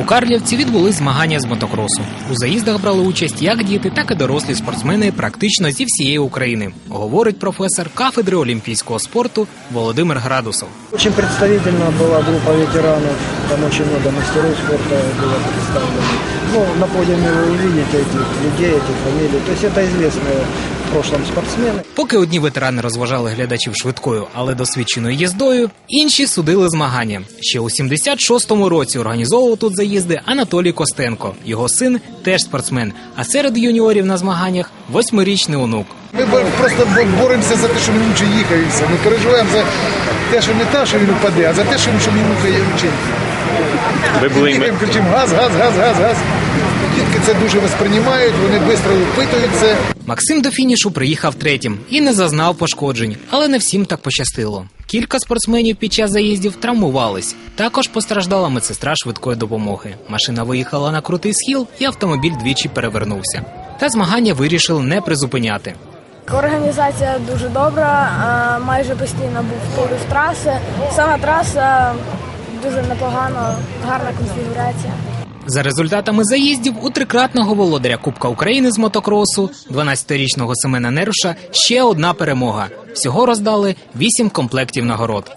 У Карлівці відбулись змагання з мотокросу. У заїздах брали участь як діти, так і дорослі спортсмени практично зі всієї України, говорить професор кафедри олімпійського спорту Володимир Градусов. Очень представительна была группа ветеранов, там очень много мастеров спорта было представлено. Ну, на подиуме вы увидите этих людей, этих фамилий. То есть это известные в прошлом спортсмены. Поки одні ветерани розважали глядачів швидкою, але досвідченою їздою, інші судили змагання. Ще у 76-му році організовував тут заїзди Анатолій Костенко. Його син теж спортсмен. А серед юніорів на змаганнях восьмирічний онук. Ми просто боремося за те, щоб він лучше їхав і все. Ми переживаємо за те, що не те, що він упаде, а за те, що він- лучше були і ми- Бігаємо, кричимо газ, газ, газ, газ, газ. Дітки це дуже восприймають, вони швидко впитують це. Максим до фінішу приїхав третім і не зазнав пошкоджень, але не всім так пощастило. Кілька спортсменів під час заїздів травмувались. Також постраждала медсестра швидкої допомоги. Машина виїхала на крутий схил, і автомобіль двічі перевернувся. Та змагання вирішили не призупиняти. Організація дуже добра, майже постійно був поряд траси. Сама траса дуже непогано, гарна конфігурація. За результатами заїздів у трикратного володаря Кубка України з мотокросу, 12-річного Семена Неруша, ще одна перемога. Всього роздали 8 комплектів нагород.